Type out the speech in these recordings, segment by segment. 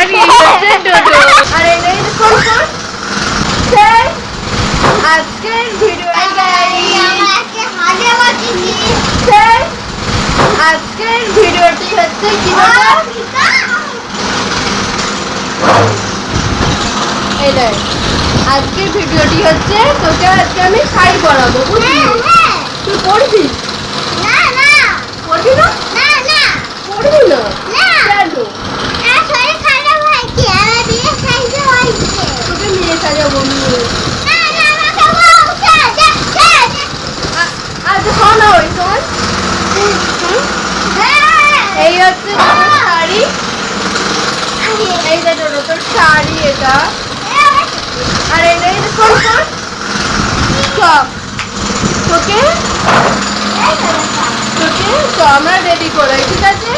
আর এই হচ্ছে ডোডো আর এই কোন কোন? আজকের ভিডিও সেই আজকের ভিডিওটি হচ্ছে এই আজকের ভিডিওটি হচ্ছে তোকে আজকে আমি শাড়ি পরাবো বুঝলি? তুই পড়বি পড়বি না পড়বি না কেন তোকে নিয়ে সাজাবো নিয়ে আজ শোন না ওই শোন হচ্ছে তোর শাড়ি। এই যে তোর শাড়ি এটা। আর এই যে শোন শোন তোকে তোকে তো আমরা রেডি করে ঠিক আছে?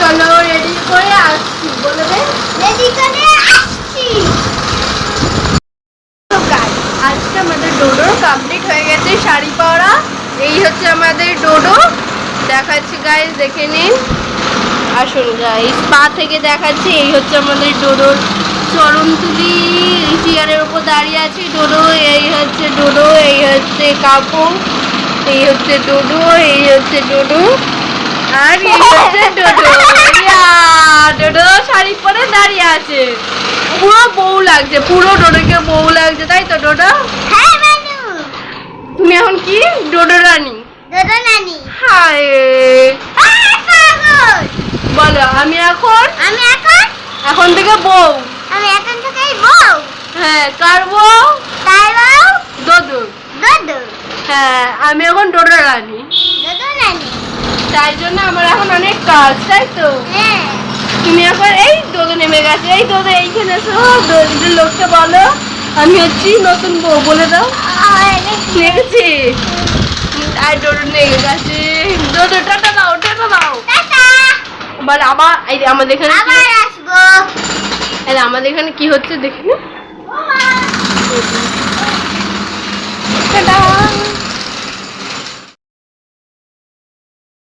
চলো রেডি করে আসছি বলে দে। তো guys, আজকে আমাদের ডোডোর কমপ্লিট হয়ে গেছে শাড়ি পরা এই হচ্ছে আমাদের ডোডো দেখাচ্ছি গাইজ দেখে নিন। আসুন গাইজ পা থেকে দেখাচ্ছি এই হচ্ছে আমাদের ডোডোর চরণ তুলি চেয়ারের উপর দাঁড়িয়ে আছে ডোডো এই হচ্ছে ডোডো এই হচ্ছে কাপড় এই হচ্ছে ডোডো এই হচ্ছে ডোডো আর এই হচ্ছে ডোডো। ডোডো শাড়ি পরে দাঁড়িয়ে আছে। পুরো বউ লাগছে পুরো ডোডোকে বউ লাগছে তাই তো ডোডো? তুমি এখন কি? ডোডো রানী। হায় বলো আমি এখন আমি এখন এখন থেকে বউ? আমি এখন থেকেই বউ। হ্যাঁ কার বউ? তাই বউ? দোদো। দাদু? হ্যাঁ আমি এখন ডোডো রানী। দাদু নানি তাই জন্য আমার এখন অনেক কাজ তাই তো? হ্যাঁ। তুমি এখন এই দোদো নেমে গেছে এই দোদো এইখানে দোদো লোককে বলো। আমি হচ্ছি নতুন বউ বলে দাও। নেমেছি আর ডোডো নেমে গেছে। ডোডো টাটা দাও টাটা দাও। আবার এই আমাদের এখানে আমাদের এখানে কি হচ্ছে দেখি না।